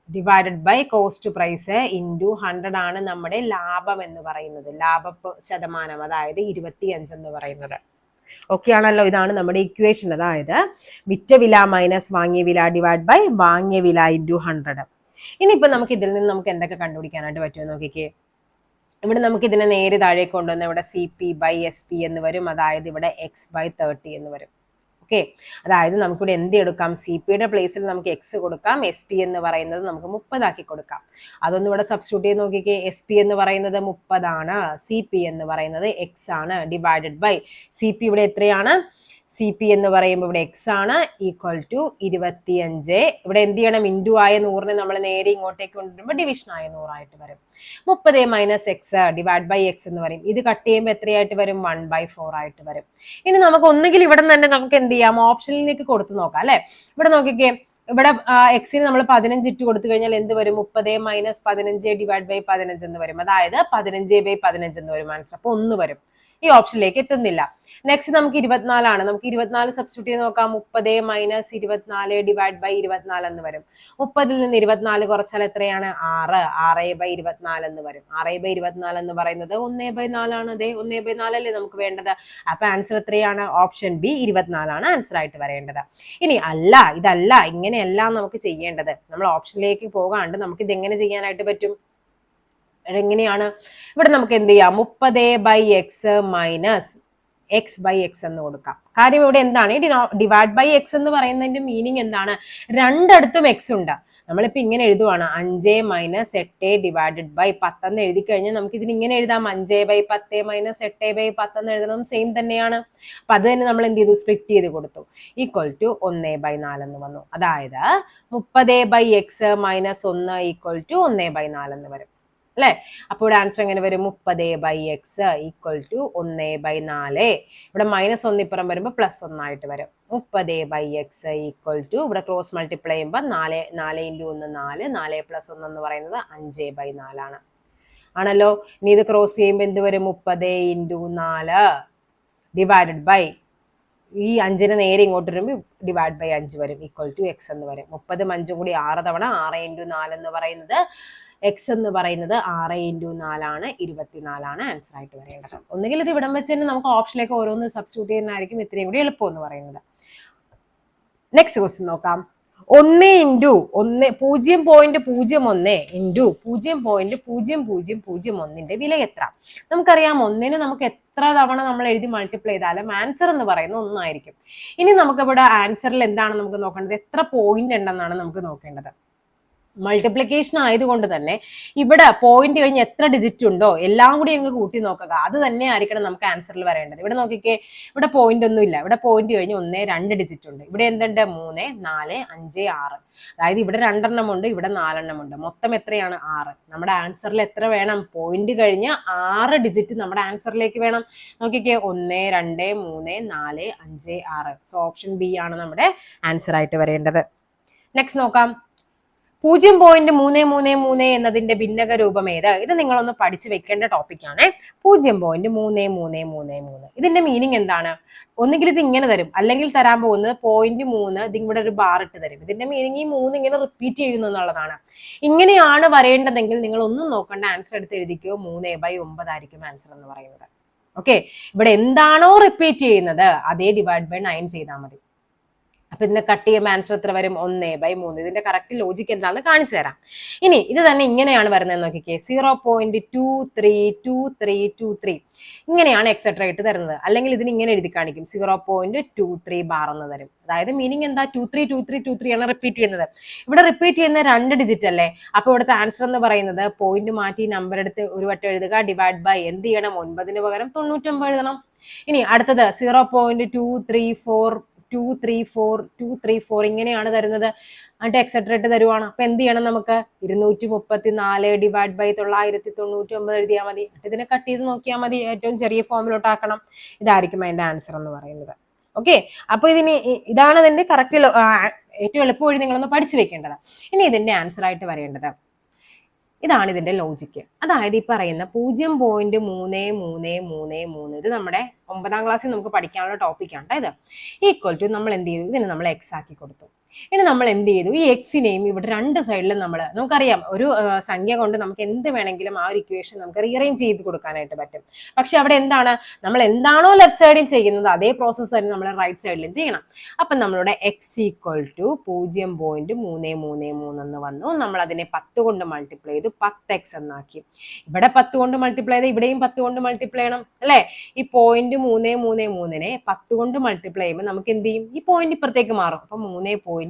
Divided by cost price into hundred ആണ് നമ്മുടെ ലാഭം എന്ന് പറയുന്നത്. ലാഭ ശതമാനം അതായത് ഇരുപത്തി അഞ്ച് എന്ന് പറയുന്നത്. ഓക്കെ ആണല്ലോ ഇതാണ് നമ്മുടെ ഇക്വേഷൻ അതായത് വിറ്റ വില മൈനസ് വാങ്ങിയ വില ഡിവൈഡ് ബൈ വാങ്ങിയ വില ഇന്റു ഹൺഡ്രഡ് ഇനിയിപ്പോൾ നമുക്ക് ഇതിൽ നിന്ന് നമുക്ക് എന്തൊക്കെ കണ്ടുപിടിക്കാനായിട്ട് പറ്റുമോ നോക്കിക്കേ. ഇവിടെ നമുക്ക് ഇതിനെ നേരെ താഴേക്ക് കൊണ്ടുവന്ന ഇവിടെ C P by S P എന്ന് വരും. അതായത് ഇവിടെ എക്സ് ബൈ തേർട്ടി എന്ന് വരും. ഓക്കെ. അതായത് നമുക്കിവിടെ എന്ത് എടുക്കാം? സി പിയുടെ പ്ലേസിൽ നമുക്ക് എക്സ് കൊടുക്കാം. എസ് പി എന്ന് പറയുന്നത് നമുക്ക് മുപ്പതാക്കി കൊടുക്കാം. അതൊന്നും ഇവിടെ സബ്സ്റ്റിറ്റ്യൂട്ട് ചെയ്ത് നോക്കിക്കേ. എസ് പി എന്ന് പറയുന്നത് മുപ്പതാണ്. സി പി എന്ന് പറയുന്നത് എക്സ് ആണ് ഡിവൈഡഡ് ബൈ സി പി ഇവിടെ എത്രയാണ്? സി പി എന്ന് പറയുമ്പോൾ ഇവിടെ എക്സ് ആണ് ഈക്വൽ ടു ഇരുപത്തിയഞ്ച്. ഇവിടെ എന്ത് ചെയ്യണം? ഇൻഡു ആയ നൂറിനെ നമ്മൾ നേരെ ഇങ്ങോട്ടേക്ക് കൊണ്ടുവരുമ്പോൾ ഡിവിഷൻ ആയ നൂറായിട്ട് വരും. മുപ്പത് minus X divide by X എന്ന് പറയും. ഇത് കട്ട് ചെയ്യുമ്പോൾ എത്രയായിട്ട് വരും? വൺ ബൈ ഫോർ ആയിട്ട് വരും. ഇനി നമുക്ക് ഒന്നുകിൽ ഇവിടെ തന്നെ നമുക്ക് എന്ത് ചെയ്യാം? ഓപ്ഷനിലേക്ക് കൊടുത്തു നോക്കാം അല്ലെ? ഇവിടെ നോക്കിക്കേ. ഇവിടെ എക്സിന് നമ്മൾ പതിനഞ്ച് ഇട്ട് കൊടുത്തു കഴിഞ്ഞാൽ എന്ത് വരും? മുപ്പത് മൈനസ് പതിനഞ്ച് ഡിവൈഡ് ബൈ പതിനഞ്ച് എന്ന് വരും. അതായത് പതിനഞ്ച് ബൈ പതിനഞ്ച് എന്ന് വരും. ആൻസർ ഒന്ന് വരും. ഈ ഓപ്ഷനിലേക്ക് എത്തുന്നില്ല. നെക്സ്റ്റ് നമുക്ക് ഇരുപത്തിനാലാണ്. നമുക്ക് ഇരുപത്തിനാല് സബ്സ്റ്റിറ്റ്യൂട്ട് ചെയ്ത് നോക്കാം. മുപ്പത് മൈനസ് ഇരുപത്തിനാല് ഡിവൈഡ് ബൈ ഇരുപത്തിനാല് എന്ന് വരും. മുപ്പതിൽ നിന്ന് ഇരുപത്തിനാല് കുറച്ചാൽ എത്രയാണ്? ആറ്. ആറ് ബൈ ഇരുപത്തിനാല് എന്ന് വരും. ആറ് ബൈ ഇരുപത്തിനാല് എന്ന് പറയുന്നത് ഒന്നേ ബൈ നാലാണ്. അതെ ഒന്നേ ബൈ നാലല്ലേ നമുക്ക് വേണ്ടത്? അപ്പൊ ആൻസർ എത്രയാണ്? ഓപ്ഷൻ ബി ഇരുപത്തിനാലാണ് ആൻസർ ആയിട്ട് വരേണ്ടത്. ഇനി അല്ല ഇതല്ല ഇങ്ങനെയല്ല നമുക്ക് ചെയ്യേണ്ടത്. നമ്മൾ ഓപ്ഷനിലേക്ക് പോകാണ്ട് നമുക്ക് ഇത് എങ്ങനെ ചെയ്യാനായിട്ട് പറ്റും? എങ്ങനെയാണ്? ഇവിടെ നമുക്ക് എന്ത് ചെയ്യാം? മുപ്പത് by X minus X by X എന്ന് കൊടുക്കാം. കാര്യം ഇവിടെ എന്താണ്? ഡിവൈഡ് ബൈ എക്സ് എന്ന് പറയുന്നതിന്റെ മീനിങ് എന്താണ്? രണ്ടടുത്തും എക്സ് ഉണ്ട്. നമ്മളിപ്പോ ഇങ്ങനെ എഴുതുവാണ്. അഞ്ച് മൈനസ് എട്ട് ഡിവൈഡഡ് ബൈ പത്തെന്ന് എഴുതി കഴിഞ്ഞാൽ നമുക്ക് ഇതിന് ഇങ്ങനെ എഴുതാം. അഞ്ച് ബൈ പത്ത് മൈനസ് എട്ട് ബൈ പത്തെന്ന് എഴുതണം സെയിം തന്നെയാണ്. അപ്പൊ അത് തന്നെ നമ്മൾ എന്ത് ചെയ്തു? സ്പ്ലിറ്റ് ചെയ്ത് കൊടുത്തു. ഈക്വൽ ടു ഒന്ന് ബൈ നാലെന്ന് വന്നു. അതായത് മുപ്പത് ബൈ എക്സ് മൈനസ് ഒന്ന് ഈക്വൽ ടു ഒന്ന് ബൈ നാലെന്ന് വരും. അല്ലെ? അപ്പോൾ ആൻസർ എങ്ങനെ വരും? മുപ്പത് ബൈ എക്സ് ഈക്വൽ ടു ഒന്ന് ബൈ നാല്. ഇവിടെ മൈനസ് ഒന്ന് ഇപ്പുറം വരുമ്പോൾ പ്ലസ് ഒന്നായിട്ട് വരും. മുപ്പത് ബൈ എക്സ് ഈക്വൽ ടു ഇവിടെ ക്രോസ് മൾട്ടിപ്ലൈ ചെയ്യുമ്പോൾ നാല് നാല് ഇന്റു ഒന്ന് നാല് നാല് പ്ലസ് ഒന്ന് എന്ന് പറയുന്നത് അഞ്ച് ബൈ നാലാണ്. ആണല്ലോ? ഇനി ഇത് ക്രോസ് ചെയ്യുമ്പോൾ എന്ത് വരും? മുപ്പത് ഇന്റു നാല് ഡിവൈഡഡ് ബൈ ഈ അഞ്ചിന് നേരെ ഇങ്ങോട്ട് വരുമ്പോൾ ഡിവൈഡ് ബൈ അഞ്ച് വരും. ഈക്വൽ ടു എക്സ് എന്ന് വരും. മുപ്പതും അഞ്ചും കൂടി ആറ് തവണ ആറ് ഇന്റു നാല് എന്ന് പറയുന്നത് എക്സ് എന്ന് പറയുന്നത് ആറ് ഇന്റു നാലാണ് ഇരുപത്തിനാലാണ് ആൻസർ ആയിട്ട് വരേണ്ടത്. ഒന്നുകിൽ ഇത് ഇവിടം വെച്ച് തന്നെ നമുക്ക് ഓപ്ഷനിലേക്ക് ഓരോന്ന് സബ്സ്റ്റിറ്റ്യൂട്ട് ചെയ്യുന്നതായിരിക്കും ഇത്രയും കൂടി എളുപ്പം എന്ന് പറയുന്നത്. നെക്സ്റ്റ് ക്വസ്റ്റ്യൻ നോക്കാം. ഒന്ന് ഇന്റു ഒന്ന് പൂജ്യം പോയിന്റ് പൂജ്യം ഒന്ന് ഇന്റു പൂജ്യം പോയിന്റ് പൂജ്യം പൂജ്യം പൂജ്യം ഒന്നിന്റെ വില എത്ര? നമുക്കറിയാം ഒന്നിന് നമുക്ക് എത്ര തവണ നമ്മൾ എഴുതി മൾട്ടിപ്ലൈ ചെയ്താലും ആൻസർ എന്ന് പറയുന്ന ഒന്നായിരിക്കും. ഇനി നമുക്കിവിടെ ആൻസറിൽ എന്താണ് നമുക്ക് നോക്കേണ്ടത്? എത്ര പോയിന്റ് ഉണ്ടെന്നാണ് നമുക്ക് നോക്കേണ്ടത്. മൾട്ടിപ്ലിക്കേഷൻ ആയതുകൊണ്ട് തന്നെ ഇവിടെ പോയിന്റ് കഴിഞ്ഞ് എത്ര ഡിജിറ്റ് ഉണ്ടോ എല്ലാം കൂടി അങ്ങ് കൂട്ടി നോക്കുക. അത് തന്നെ ആയിരിക്കണം നമുക്ക് ആൻസറിൽ വരേണ്ടത്. ഇവിടെ നോക്കിക്കേ ഇവിടെ പോയിന്റ് ഒന്നും ഇല്ല. ഇവിടെ പോയിന്റ് കഴിഞ്ഞ് ഒന്ന് രണ്ട് ഡിജിറ്റ് ഉണ്ട്. ഇവിടെ എന്തുണ്ട്? മൂന്ന് നാല് അഞ്ച് ആറ്. അതായത് ഇവിടെ രണ്ടെണ്ണം ഉണ്ട് ഇവിടെ നാലെണ്ണം ഉണ്ട്. മൊത്തം എത്രയാണ്? ആറ്. നമ്മുടെ ആൻസറിൽ എത്ര വേണം? പോയിന്റ് കഴിഞ്ഞ് ആറ് ഡിജിറ്റ് നമ്മുടെ ആൻസറിലേക്ക് വേണം. നോക്കിക്കേ ഒന്ന് രണ്ട് മൂന്ന് നാല് അഞ്ച് ആറ്. സോ ഓപ്ഷൻ ബി ആണ് നമ്മുടെ ആൻസർ ആയിട്ട് വരേണ്ടത്. നെക്സ്റ്റ് നോക്കാം. പൂജ്യം പോയിന്റ് മൂന്ന് മൂന്ന് മൂന്ന് എന്നതിന്റെ ഭിന്നക രൂപം ഏത്? ഇത് നിങ്ങളൊന്ന് പഠിച്ചു വെക്കേണ്ട ടോപ്പിക്കാണ് പൂജ്യം പോയിന്റ് മൂന്ന് മൂന്ന് മൂന്ന് മൂന്ന്. ഇതിന്റെ മീനിങ് എന്താണ്? ഒന്നുകിൽ ഇത് ഇങ്ങനെ തരും. അല്ലെങ്കിൽ തരാൻ പോകുന്നത് പോയിന്റ് മൂന്ന് ഇത് ഇവിടെ ഒരു ബാർ ഇട്ട് തരും. ഇതിന്റെ മീനിങ് ഈ മൂന്ന് ഇങ്ങനെ റിപ്പീറ്റ് ചെയ്യുന്നു എന്നുള്ളതാണ്. ഇങ്ങനെയാണ് വരേണ്ടതെങ്കിൽ നിങ്ങൾ ഒന്നും നോക്കേണ്ട. ആൻസർ എടുത്ത് എഴുതിക്കോ. മൂന്ന് ബൈ ഒമ്പതായിരിക്കും ആൻസർ എന്ന് പറയുന്നത്. ഓക്കെ ഇവിടെ എന്താണോ റിപ്പീറ്റ് ചെയ്യുന്നത്? അതേ ഡിവൈഡ് ബൈ നയൻ ചെയ്താൽ മതി. അപ്പൊ ഇതിന്റെ കട്ട് ചെയ്യുമ്പോൾ ആൻസർ എത്ര വരും? ഒന്ന് ബൈ മൂന്ന്. ഇതിന്റെ കറക്റ്റ് ലോജിക്ക് എന്താണെന്ന് കാണിച്ചു തരാം. ഇനി ഇത് തന്നെ ഇങ്ങനെയാണ് വരുന്നത് നോക്കിക്കേ. Zero point two three two three two three ഇങ്ങനെയാണ് എക്സെട്ര ഇട്ട് തരുന്നത്. അല്ലെങ്കിൽ ഇതിന് ഇങ്ങനെ എഴുതി കാണിക്കും. Zero point two three bar എന്ന് തരും. അതായത് മീനിങ് എന്താ? Two three two three two three ആണ് റിപ്പീറ്റ് ചെയ്യുന്നത്. ഇവിടെ റിപ്പീറ്റ് ചെയ്യുന്ന രണ്ട് ഡിജിറ്റ് അല്ലേ? അപ്പൊ ഇവിടുത്തെ ആൻസർ എന്ന് പറയുന്നത് പോയിന്റ് മാറ്റി നമ്പർ എടുത്ത് ഒരു വട്ടം എഴുതുക ഡിവൈഡ് ബൈ എന്ത് ചെയ്യണം? ഒൻപതിന് പകരം തൊണ്ണൂറ്റൊമ്പത് എഴുതണം. ഇനി അടുത്തത് zero point two three four two three four two three four ഇങ്ങനെയാണ് തരുന്നത്. എന്നിട്ട് എക്സെട്ര തരുവാണ്. അപ്പൊ എന്ത് ചെയ്യണം നമുക്ക്? ഇരുന്നൂറ്റി മുപ്പത്തി നാല് ഡിവൈഡ് ബൈ തൊള്ളായിരത്തി തൊണ്ണൂറ്റി ഒമ്പത് എഴുതിയാൽ മതി ഇതിനെ കട്ട് ചെയ്ത് നോക്കിയാൽ മതി. ഏറ്റവും ചെറിയ ഫോമിലോട്ടാക്കണം. ഇതായിരിക്കും അതിന്റെ ആൻസർ എന്ന് പറയുന്നത്. ഓക്കെ അപ്പൊ ഇതിന് ഇതാണ് ഇതിന്റെ കറക്റ്റ് ഏറ്റവും എളുപ്പ വഴി നിങ്ങളൊന്ന് പഠിച്ചു വെക്കേണ്ടത്. ഇനി ഇതിന്റെ ആൻസർ ആയിട്ട് വരേണ്ടത്. ഇതാണ് ഇതിന്റെ ലോജിക്ക് അതായത് ഈ പറയുന്ന പൂജ്യം പോയിന്റ് മൂന്ന് മൂന്ന് മൂന്ന് മൂന്ന്. ഇത് നമ്മുടെ ഒമ്പതാം ക്ലാസ്സിൽ നമുക്ക് പഠിക്കാനുള്ള ടോപ്പിക്കാണ് ഇത്. ഈക്വൽ ടു നമ്മൾ എന്ത് ചെയ്തു? ഇതിന് നമ്മൾ എക്സ് ആക്കി കൊടുത്തു. ഇനി നമ്മൾ എന്ത് ചെയ്തു? ഈ എക്സിനെയും ഇവിടെ രണ്ട് സൈഡിലും നമ്മൾ നമുക്കറിയാം ഒരു സംഖ്യ കൊണ്ട് നമുക്ക് എന്ത് വേണമെങ്കിലും ആ ഒരു ഇക്വേഷൻ നമുക്ക് റീഅറേഞ്ച് ചെയ്ത് കൊടുക്കാനായിട്ട് പറ്റും. പക്ഷെ അവിടെ എന്താണ്? നമ്മൾ എന്താണോ ലെഫ്റ്റ് സൈഡിൽ ചെയ്യുന്നത് അതേ പ്രോസസ്സ് തന്നെ നമ്മൾ റൈറ്റ് സൈഡിലും ചെയ്യണം. അപ്പം നമ്മളുടെ എക്സ് ഈക്വൽ ടു പൂജ്യം പോയിന്റ് മൂന്ന് മൂന്ന് മൂന്ന് എന്ന് വന്നു. നമ്മൾ അതിനെ പത്ത് കൊണ്ട് മൾട്ടിപ്ലൈ ചെയ്ത് പത്ത് എക്സ് എന്നാക്കി. ഇവിടെ പത്ത് കൊണ്ട് മൾട്ടിപ്ലൈ ചെയ്ത് ഇവിടെയും പത്ത് കൊണ്ട് മൾട്ടിപ്ലൈ ചെയ്യണം അല്ലേ? ഈ പോയിന്റ് മൂന്ന് മൂന്ന് മൂന്നിനെ പത്ത് കൊണ്ട് മൾട്ടിപ്ലൈ ചെയ്യുമ്പോൾ നമുക്ക് എന്ത് ചെയ്യും? ഈ പോയിന്റ് ഇപ്പുറത്തേക്ക് മാറും. അപ്പം മൂന്ന്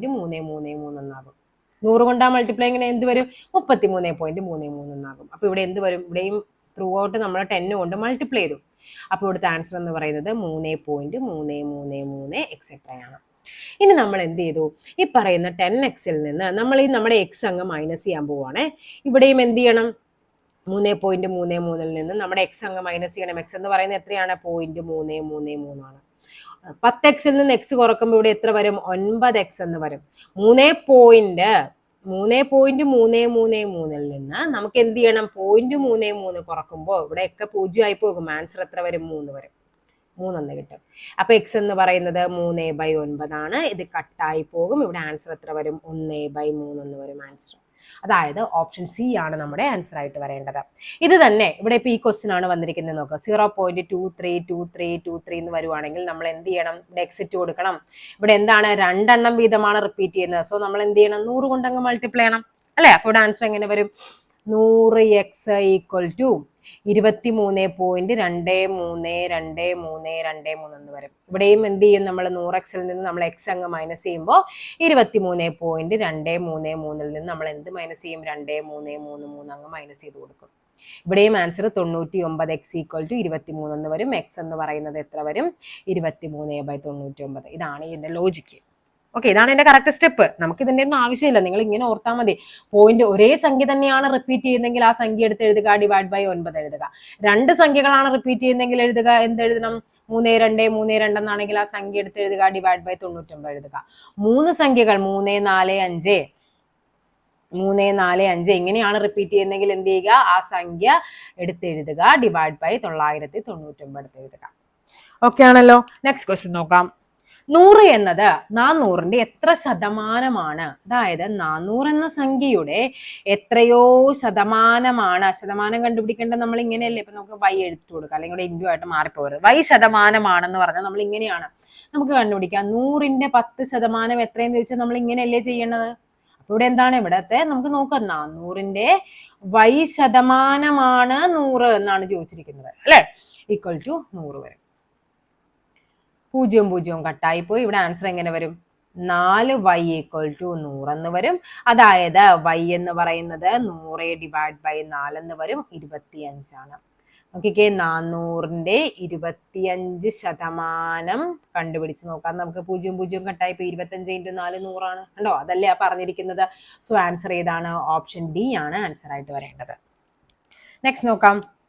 മൂന്ന് മൂന്ന് മൂന്ന് എന്നാകും നൂറ് കൊണ്ടാ മൾട്ടിപ്ലൈ ഇങ്ങനെ എന്ത് വരും മുപ്പത്തി മൂന്ന് പോയിന്റ് മൂന്ന് മൂന്ന് എന്നാകും അപ്പൊ ഇവിടെ എന്ത് വരും ഇവിടെയും ത്രൂ ഔട്ട് നമ്മൾ ടെന്ന് കൊണ്ട് മൾട്ടിപ്ലൈ ചെയ്തു അപ്പോൾ ഇവിടുത്തെ ആൻസർ എന്ന് പറയുന്നത് മൂന്ന് പോയിന്റ് മൂന്ന് മൂന്ന് മൂന്ന് എക്സെട്ര ആണ് ഇനി നമ്മൾ എന്ത് ചെയ്തു ഈ പറയുന്ന ടെൻ എക്സിൽ നിന്ന് നമ്മൾ ഈ നമ്മുടെ എക്സ് അങ്ങ് മൈനസ് ചെയ്യാൻ പോവാണേ ഇവിടെയും എന്ത് ചെയ്യണം മൂന്ന് പോയിന്റ് മൂന്ന് മൂന്നിൽ നിന്ന് നമ്മുടെ എക്സ് അങ്ങ് മൈനസ് ചെയ്യണം എക്സ് എന്ന് പറയുന്നത് എത്രയാണ് പോയിന്റ് മൂന്ന് മൂന്ന് മൂന്നാണ് പത്ത് എക്സിൽ നിന്ന് എക്സ് കുറക്കുമ്പോൾ ഇവിടെ എത്ര വരും? ഒൻപത് എക്സ് എന്ന് വരും. മൂന്ന് പോയിന്റ് മൂന്ന് പോയിന്റ് മൂന്ന് മൂന്ന് മൂന്നിൽ നിന്ന് നമുക്ക് എന്ത് ചെയ്യണം? പോയിന്റ് മൂന്ന് മൂന്ന് കുറക്കുമ്പോൾ ഇവിടെയൊക്കെ പൂജ്യമായി പോകും. ആൻസർ എത്ര വരും? മൂന്ന് വരും. മൂന്നെന്ന് കിട്ടും. അപ്പൊ എക്സ് എന്ന് പറയുന്നത് മൂന്ന് ബൈ ഒൻപതാണ്. ഇത് കട്ടായി പോകും. ഇവിടെ ആൻസർ എത്ര വരും? ഒന്ന് ബൈ മൂന്നെന്ന് വരും ആൻസർ അതായത് ഓപ്ഷൻ സി ആണ് നമ്മുടെ ആൻസർ ആയിട്ട് വരേണ്ടത്. ഇത് തന്നെ ഇവിടെ ഇപ്പോൾ ഈ ക്വസ്റ്റ്യൻ ആണ് വന്നിരിക്കുന്നത് നോക്കുക zero point two three two three two three എന്ന് വരുവാണെങ്കിൽ നമ്മൾ എന്ത് ചെയ്യണം? ഇവിടെ എക്സിറ്റ് കൊടുക്കണം. ഇവിടെ എന്താണ്? രണ്ടെണ്ണം വീതമാണ് റിപ്പീറ്റ് ചെയ്യുന്നത്. സോ നമ്മൾ എന്ത് ചെയ്യണം? നൂറ് കൊണ്ടങ്ങ് മൾട്ടിപ്ലൈ ചെയ്യണം. അല്ലേ? അപ്പോൾ ഇവിടെ ആൻസർ എങ്ങനെ വരും? നൂറ് എക്സ് ഈക്വൽ ടു ഇരുപത്തി മൂന്ന് പോയിന്റ് രണ്ട് മൂന്ന് രണ്ട് മൂന്ന് രണ്ട് മൂന്ന് എന്ന് വരും. ഇവിടെയും എന്ത് ചെയ്യും നമ്മൾ നൂറ് എക്സിൽ നിന്ന് നമ്മൾ എക്സ് അങ്ങ് മൈനസ് ചെയ്യുമ്പോൾ ഇരുപത്തി മൂന്ന് പോയിന്റ് രണ്ട് മൂന്ന് മൂന്നിൽ നിന്ന് നമ്മൾ എന്ത് മൈനസ് ചെയ്യും? രണ്ട് മൂന്ന് മൂന്ന് മൂന്ന് അങ്ങ് മൈനസ് ചെയ്ത് കൊടുക്കും. ഇവിടെയും ആൻസർ തൊണ്ണൂറ്റി ഒമ്പത് എക്സ് ഈക്വൽ ടു ഇരുപത്തി മൂന്ന് എന്ന് വരും. എക്സ് എന്ന് പറയുന്നത് എത്ര വരും? ഇരുപത്തി മൂന്ന് ബൈ തൊണ്ണൂറ്റി ഒമ്പത് ഇതാണ് ഇതിന്റെ ലോജിക്ക് ഓക്കെ ഇതാണ് എന്റെ കറക്റ്റ് സ്റ്റെപ്പ് നമുക്ക് ഇതിന്റെ ഒന്നും ആവശ്യമില്ല. നിങ്ങൾ ഇങ്ങനെ ഓർത്താൽ മതി. പോയിന്റ് ഒരേ സംഖ്യ തന്നെയാണ് റിപ്പീറ്റ് ചെയ്യുന്നെങ്കിൽ ആ സംഖ്യ എടുത്ത് എഴുതുക ഡിവൈഡ് ബൈ ഒൻപത് എഴുതുക. രണ്ട് സംഖ്യകളാണ് റിപ്പീറ്റ് ചെയ്യുന്നെങ്കിൽ എഴുതുക എന്ത് എഴുതണം? മൂന്ന് രണ്ട് മൂന്ന് രണ്ടെന്നാണെങ്കിൽ ആ സംഖ്യ എടുത്ത് എഴുതുക ഡിവൈഡ് ബൈ തൊണ്ണൂറ്റൊമ്പത് എഴുതുക. മൂന്ന് സംഖ്യകൾ മൂന്ന് നാല് അഞ്ച്. മൂന്ന് നാല് അഞ്ച് എങ്ങനെയാണ് റിപ്പീറ്റ് ചെയ്യുന്നെങ്കിൽ എന്ത് ചെയ്യുക? ആ സംഖ്യ എടുത്തെഴുതുക ഡിവൈഡ് ബൈ തൊള്ളായിരത്തി തൊണ്ണൂറ്റൊമ്പത് എടുത്ത് എഴുതുക. ഓക്കെ ആണല്ലോ. നെക്സ്റ്റ് ക്വസ്റ്റ്യൻ നോക്കാം. നൂറ് എന്നത് നാനൂറിന്റെ എത്ര ശതമാനമാണ്? അതായത് നാനൂറ് എന്ന സംഖ്യയുടെ എത്രയോ ശതമാനമാണ്. ശതമാനം കണ്ടുപിടിക്കേണ്ടത് നമ്മൾ ഇങ്ങനെയല്ലേ ഇപ്പൊ നമുക്ക് വൈ എടുത്തു കൊടുക്കുക അല്ലെങ്കിൽ ഇവിടെ ഇൻഡു ആയിട്ട് മാറിപ്പോകരുത്. വൈ ശതമാനമാണെന്ന് പറഞ്ഞാൽ നമ്മൾ ഇങ്ങനെയാണ് നമുക്ക് കണ്ടുപിടിക്കാം. നൂറിന്റെ പത്ത് ശതമാനം എത്രയെന്ന് ചോദിച്ചാൽ നമ്മൾ ഇങ്ങനെയല്ലേ ചെയ്യണത് അപ്പൊ ഇവിടെ എന്താണ് ഇവിടത്തെ? നമുക്ക് നോക്കാം. നാനൂറിന്റെ വൈ ശതമാനമാണ് നൂറ് എന്നാണ് ചോദിച്ചിരിക്കുന്നത്. അല്ലേ? ഈക്വൽ ടു നൂറ് വരും. പൂജ്യവും പൂജ്യവും കട്ടായി പോയി ഇവിടെ ആൻസർ എങ്ങനെ വരും? നാല് വൈ ഈക്വൽ ടു നൂറെന്ന് വരും. അതായത് വൈ എന്ന് പറയുന്നത് നൂറ് ഡിവൈഡ് ബൈ നാലെന്ന് വരും. ഇരുപത്തിയഞ്ചാണ് നോക്കിക്കേ നാനൂറിന്റെ ഇരുപത്തിയഞ്ച് ശതമാനം കണ്ടുപിടിച്ച് നോക്കാം. നമുക്ക് പൂജ്യം പൂജ്യം കട്ടായി ഇപ്പൊ ഇരുപത്തഞ്ച് ഇന്റു നാല് നൂറാണ് കണ്ടോ? അതല്ലേ പറഞ്ഞിരിക്കുന്നത്. സോ ആൻസർ ഏതാണ്? ഓപ്ഷൻ ഡി ആണ് ആൻസർ ആയിട്ട് വരേണ്ടത്. നെക്സ്റ്റ് നോക്കാം.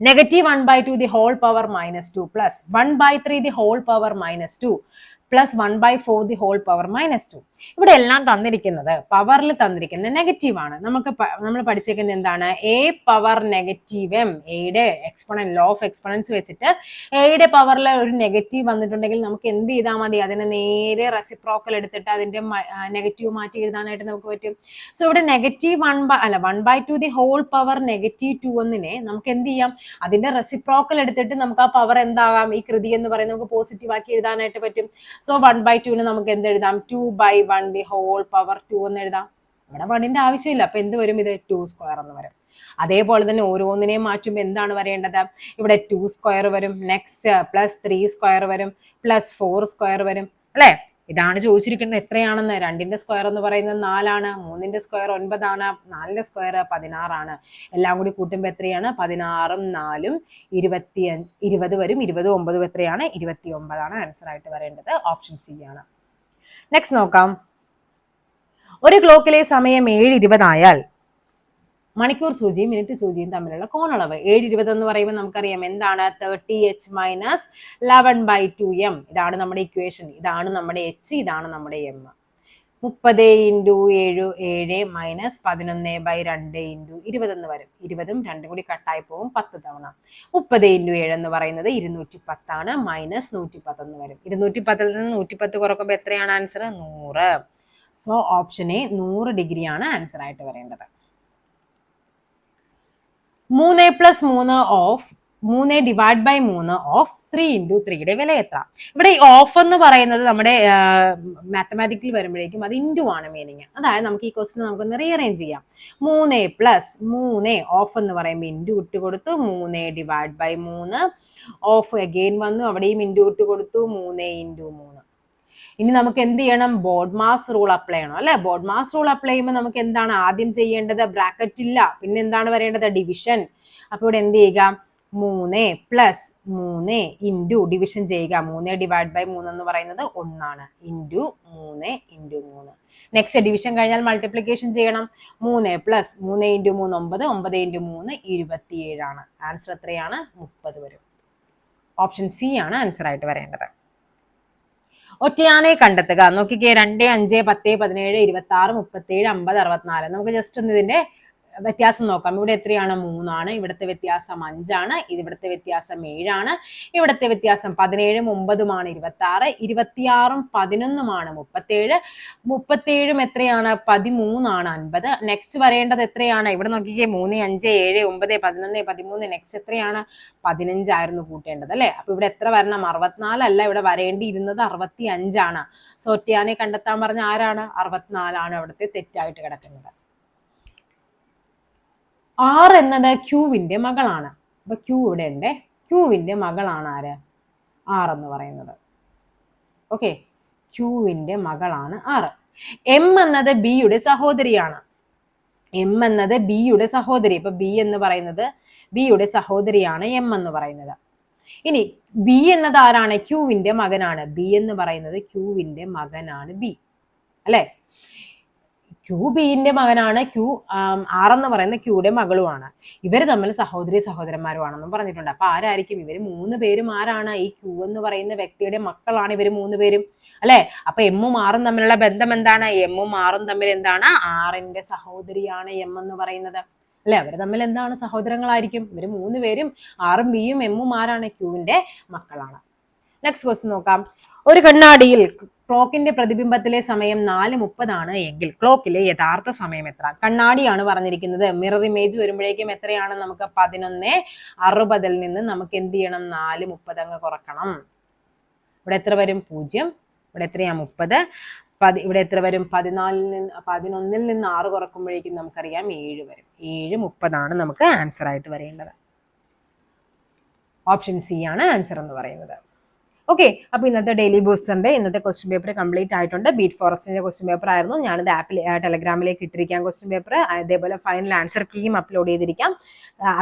Negative one by two the whole power minus two plus one by three the whole power minus two plus one by four the whole power minus two ഇവിടെ എല്ലാം തന്നിരിക്കുന്നത് പവറിൽ തന്നിരിക്കുന്നത് negative ആണ്. നമുക്ക് നമ്മൾ പഠിച്ചേക്കുന്നത് എന്താണ്? എ പവർ നെഗറ്റീവ് എം എയുടെ എക്സ്പൊണൻ ലോ ഓഫ് എക്സ്പൊണൻസ് വെച്ചിട്ട് എയുടെ പവറിൽ ഒരു നെഗറ്റീവ് വന്നിട്ടുണ്ടെങ്കിൽ നമുക്ക് എന്ത് ചെയ്താൽ മതി? അതിനെ നേരെ റെസിപ്രോക്കൽ എടുത്തിട്ട് അതിന്റെ നെഗറ്റീവ് മാറ്റി എഴുതാനായിട്ട് നമുക്ക് പറ്റും. സോ ഇവിടെ നെഗറ്റീവ് വൺ ബൈ അല്ല one by two the whole power negative two ഒന്നിനെ നമുക്ക് എന്ത് ചെയ്യാം? അതിന്റെ റെസിപ്രോക്കൽ എടുത്തിട്ട് നമുക്ക് ആ പവർ എന്താകാം? ഈ കൃതി എന്ന് പറയുന്നത് നമുക്ക് പോസിറ്റീവ് ആക്കി എഴുതാനായിട്ട് പറ്റും. സോ വൺ ബൈ ടുവിന് നമുക്ക് എന്ത് എഴുതാം? Two by one the whole power two എന്ന് എഴുതാം. ഇവിടെ വണ്ണിന്റെ ആവശ്യമില്ല. അപ്പൊ എന്ത് വരും? ഇത് ടു സ്ക്വയർ എന്ന് വരും. അതേപോലെ തന്നെ ഓരോന്നിനെയും മാറ്റുമ്പോൾ എന്താണ് വരേണ്ടത്? ഇവിടെ ടു സ്ക്വയർ വരും. നെക്സ്റ്റ് പ്ലസ് ത്രീ സ്ക്വയർ വരും. പ്ലസ് ഫോർ സ്ക്വയർ വരും. അല്ലേ? ഇതാണ് ചോദിച്ചിരിക്കുന്നത്. എത്രയാണെന്ന്? രണ്ടിന്റെ സ്ക്വയർ എന്ന് പറയുന്നത് നാലാണ്. മൂന്നിന്റെ സ്ക്വയർ ഒൻപതാണ്. നാലിന്റെ സ്ക്വയർ പതിനാറാണ്. എല്ലാം കൂടി കൂട്ടുമ്പോൾ എത്രയാണ്? പതിനാറും നാലും ഇരുപത്തി ഇരുപത് വരും. ഇരുപത് ഒമ്പതും എത്രയാണ്? ഇരുപത്തി ഒമ്പതാണ് ആൻസർ ആയിട്ട് വരേണ്ടത്. ഓപ്ഷൻ സി ആണ്. നെക്സ്റ്റ് നോക്കാം. ഒരു ക്ലോക്കിലെ സമയം ഏഴ് ഇരുപതായാൽ മണിക്കൂർ സൂചിയും മിനിറ്റ് സൂചിയും തമ്മിലുള്ള കോണളവ്. ഏഴ് ഇരുപത് എന്ന് പറയുമ്പോൾ നമുക്കറിയാം എന്താണ്? Thirty H minus eleven by two M ഇതാണ് നമ്മുടെ ഇക്വേഷൻ ഇതാണ് നമ്മുടെ എച്ച് ഇതാണ് നമ്മുടെ എം മുപ്പത് ഇന്റു ഏഴ് ഏഴ് മൈനസ് പതിനൊന്ന് ബൈ രണ്ട് ഇന്റു ഇരുപത് എന്ന് വരും. ഇരുപതും രണ്ടും കൂടി കട്ടായി പോകും പത്ത് തവണ. മുപ്പത് ഇന്റു ഏഴ് എന്ന് പറയുന്നത് ഇരുന്നൂറ്റി പത്താണ് മൈനസ് നൂറ്റി പത്തെന്ന് വരും. ഇരുന്നൂറ്റി പത്തിൽ നിന്ന് നൂറ്റി പത്ത് കുറക്കുമ്പോൾ എത്രയാണ് ആൻസർ നൂറ്. സോ ഓപ്ഷൻ എ നൂറ് ഡിഗ്രിയാണ് ആൻസർ ആയിട്ട് വരേണ്ടത്. മൂന്ന് പ്ലസ് മൂന്ന് ഓഫ് മൂന്ന് ഡിവൈഡ് ബൈ മൂന്ന് ഓഫ് ത്രീ ഇന്റു ത്രീയുടെ വില എത്ര? ഇവിടെ ഈ ഓഫ് എന്ന് പറയുന്നത് നമ്മുടെ മാത്തമാറ്റിക്കൽ വരുമ്പോഴേക്കും അത് ഇന്റു ആണ് മീനിങ് അതായത് നമുക്ക് ഈ ക്വസ്റ്റൻ നമുക്കൊന്ന് റീഅറേഞ്ച് ചെയ്യാം. മൂന്ന് പ്ലസ് മൂന്ന് ഓഫ് എന്ന് പറയുമ്പോൾ ഇന്റു ഇട്ട് കൊടുത്തു മൂന്ന് ഡിവൈഡ് ബൈ മൂന്ന്. ഓഫ് അഗെയിൻ വന്നു അവിടെയും ഇന്റു ഇട്ട് കൊടുത്തു മൂന്ന് ഇന്റു മൂന്ന്. ഇനി നമുക്ക് എന്ത് ചെയ്യണം? ബോർഡ് മാസ് റൂൾ അപ്ലൈ ചെയ്യണം അല്ലെ? ബോർഡ് മാസ് റൂൾ അപ്ലൈ ചെയ്യുമ്പോൾ നമുക്ക് എന്താണ് ആദ്യം ചെയ്യേണ്ടത്? ബ്രാക്കറ്റ് ഇല്ല. പിന്നെ എന്താണ് വരേണ്ടത്? ഡിവിഷൻ അപ്പോൾ ഇവിടെ എന്ത് ചെയ്യുക? മൂന്ന് പ്ലസ് മൂന്ന് ഇന്റു ഡിവിഷൻ ചെയ്യുക. മൂന്ന് ഡിവൈഡ് ബൈ മൂന്ന് എന്ന് പറയുന്നത് ഒന്നാണ്. ഇന്റു മൂന്ന് ഇന്റു മൂന്ന്. നെക്സ്റ്റ് ഡിവിഷൻ കഴിഞ്ഞാൽ മൾട്ടിപ്ലിക്കേഷൻ ചെയ്യണം. മൂന്ന് പ്ലസ് മൂന്ന് ഇന്റു മൂന്ന് ഒമ്പത് ഒമ്പത് ഇന്റു മൂന്ന് ഇരുപത്തിയേഴാണ്. ആൻസർ എത്രയാണ്? മുപ്പത് വരും. ഓപ്ഷൻ സി ആണ് ആൻസർ ആയിട്ട് വരേണ്ടത്. ഒറ്റയാനെ കണ്ടെത്തുക. നോക്കിക്കേ രണ്ട് അഞ്ച് പത്ത് പതിനേഴ് ഇരുപത്തി ആറ് മുപ്പത്തി ഏഴ് അമ്പത് അറുപത്തിനാല്. നമുക്ക് ജസ്റ്റ് ഒന്ന് ഇതിന്റെ വ്യത്യാസം നോക്കാം. ഇവിടെ എത്രയാണ്? മൂന്നാണ്. ഇവിടുത്തെ വ്യത്യാസം അഞ്ചാണ്. ഇവിടുത്തെ വ്യത്യാസം ഏഴാണ്. ഇവിടുത്തെ വ്യത്യാസം പതിനേഴും ഒമ്പതുമാണ് ഇരുപത്തി ആറ് ഇരുപത്തിയാറും പതിനൊന്നുമാണ് മുപ്പത്തേഴ്. മുപ്പത്തേഴും എത്രയാണ്? പതിമൂന്നാണ് അൻപത്. നെക്സ്റ്റ് വരേണ്ടത് എത്രയാണ്? ഇവിടെ നോക്കിക്കേ മൂന്ന് അഞ്ച് ഏഴ് ഒമ്പത് പതിനൊന്ന് പതിമൂന്ന്. നെക്സ്റ്റ് എത്രയാണ്? പതിനഞ്ചായിരുന്നു കൂട്ടേണ്ടത് അല്ലേ? അപ്പൊ ഇവിടെ എത്ര വരണം? അറുപത്തിനാലല്ല ഇവിടെ വരേണ്ടിയിരുന്നത് അറുപത്തി അഞ്ചാണ് സോറ്റിയാനെ കണ്ടെത്താൻ പറഞ്ഞ ആരാണ്? അറുപത്തിനാലാണ് അവിടുത്തെ തെറ്റായിട്ട് കിടക്കുന്നത്. ആർ എന്നത് ക്യൂവിന്റെ മകളാണ്. അപ്പൊ ക്യൂ ഇവിടെ ഉണ്ട്. ക്യൂവിന്റെ മകളാണ് ആര്? ആർ എന്ന് പറയുന്നത്. ഓക്കെ ക്യൂവിന്റെ മകളാണ് ആർ എം എന്നത് ബിയുടെ സഹോദരിയാണ്. എം എന്നത് ബിയുടെ സഹോദരി. ഇപ്പൊ ബി എന്ന് പറയുന്നത് ബിയുടെ സഹോദരിയാണ് എം എന്ന് പറയുന്നത്. ഇനി ബി എന്നത് ആരാണ്? ക്യൂവിന്റെ മകനാണ്. ബി എന്ന് പറയുന്നത് ക്യൂവിന്റെ മകനാണ് ബി അല്ലെ? ക്യൂ ബിന്റെ മകനാണ് ക്യൂ ആർ എന്ന് പറയുന്ന ക്യൂടെ മകളുമാണ്. ഇവർ തമ്മിൽ സഹോദരി സഹോദരന്മാരുമാണെന്നും പറഞ്ഞിട്ടുണ്ട്. അപ്പൊ ആരായിരിക്കും? ഇവർ മൂന്ന് പേരും ആരാണ്? ഈ ക്യൂ എന്ന് പറയുന്ന വ്യക്തിയുടെ മക്കളാണ് ഇവർ മൂന്ന് പേരും. അല്ലെ? അപ്പൊ എമ്മും ആറും തമ്മിലുള്ള ബന്ധം എന്താണ്? എമ്മും ആറും തമ്മിൽ എന്താണ്? ആറിന്റെ സഹോദരിയാണ് എം എന്ന് പറയുന്നത്. അല്ലെ? അവർ തമ്മിൽ എന്താണ്? സഹോദരങ്ങളായിരിക്കും. ഇവർ മൂന്ന് പേരും ആറും ബിയും എമ്മും ആരാണ്? ക്യൂവിന്റെ മക്കളാണ്. നെക്സ്റ്റ് ക്വസ്റ്റ്യൻ നോക്കാം. ഒരു കണ്ണാടിയിൽ ക്ലോക്കിന്റെ പ്രതിബിംബത്തിലെ സമയം നാല് മുപ്പതാണ് എങ്കിൽ ക്ലോക്കിലെ യഥാർത്ഥ സമയം എത്ര? കണ്ണാടിയാണ് പറഞ്ഞിരിക്കുന്നത്. മിറർ ഇമേജ് വരുമ്പോഴേക്കും എത്രയാണ്? നമുക്ക് പതിനൊന്ന് അറുപതിൽ നിന്ന് നമുക്ക് എന്ത് ചെയ്യണം? നാല് മുപ്പത് അങ്ങ് കുറക്കണം. ഇവിടെ എത്ര വരും? പൂജ്യം. ഇവിടെ എത്രയാ? മുപ്പത്. പതി ഇവിടെ എത്ര വരും? പതിനാലിൽ നിന്ന് പതിനൊന്നിൽ നിന്ന് ആറ് കുറക്കുമ്പോഴേക്കും നമുക്കറിയാം ഏഴ് വരും. ഏഴ് മുപ്പതാണ് നമുക്ക് ആൻസർ ആയിട്ട് വരേണ്ടത്. ഓപ്ഷൻ സി ആണ് ആൻസർ എന്ന് പറയുന്നത്. ഓക്കെ അപ്പോൾ ഇന്നത്തെ ഡെയിലി ബൂസ്റ്ററിന്റെ ഇന്നത്തെ ക്വസ്റ്റ്യൻ പേപ്പർ കംപ്ലീറ്റ് ആയിട്ടുണ്ട്. ബീറ്റ് ഫോറസ്റ്റിന്റെ ക്വസ്റ്റ്യൻ പേപ്പർ ആയിരുന്നു. ഞാനിത് ആപ്പിൽ ടെലഗ്രാമിലേക്ക് ഇട്ടിരിക്കാം ക്വസ്റ്റ്യൻ പേപ്പർ അതേപോലെ ഫൈനൽ ആൻസർ കീയും അപ്ലോഡ് ചെയ്തിരിക്കാം.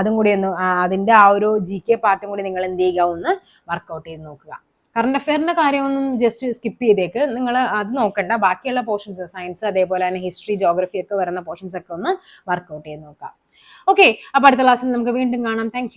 അതും കൂടി ഒന്ന് അതിന്റെ ആ ഒരു ജി കെ പാർട്ടും കൂടി നിങ്ങൾ എന്ത് ചെയ്യുക? ഒന്ന് വർക്കൗട്ട് ചെയ്ത് നോക്കുക. കറണ്ട് അഫെയറിന്റെ കാര്യമൊന്നും ജസ്റ്റ് സ്കിപ്പ് ചെയ്തേക്ക്. നിങ്ങൾ അത് നോക്കണ്ട. ബാക്കിയുള്ള പോർഷൻസ് സയൻസ് അതേപോലെ തന്നെ ഹിസ്റ്ററി ജോഗ്രഫി ഒക്കെ വരുന്ന പോർഷൻസ് ഒക്കെ ഒന്ന് വർക്കൗട്ട് ചെയ്ത് നോക്കാം ഓക്കെ അപ്പോൾ അടുത്ത ക്ലാസ്സിൽ നമുക്ക് വീണ്ടും കാണാം. താങ്ക്